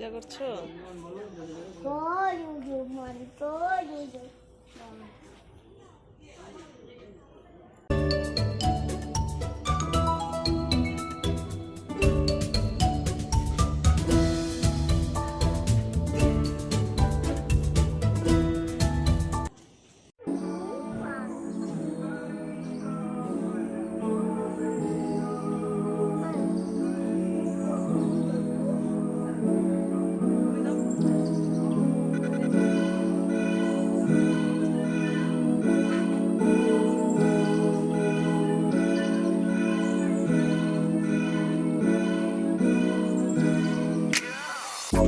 যাচ্ছ Toyo,